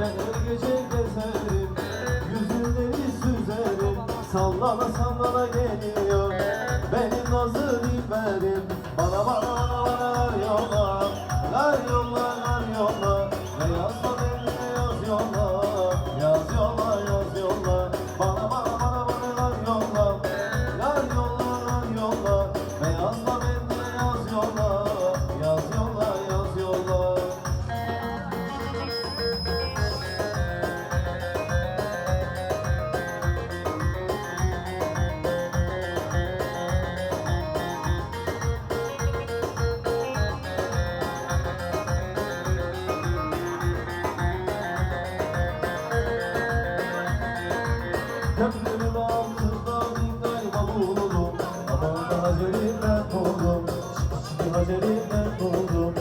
Ben her gece gezerim Yüzümleri süzerim Sallana sallana geliyor Benim nazlı biberim Bana bana bana bana yolla Lar yolla lar yolla Beyaz Köprünün altında bin gayba bulurum Aman da Hacer'inden buldum Çiki çiki Hacer'inden buldum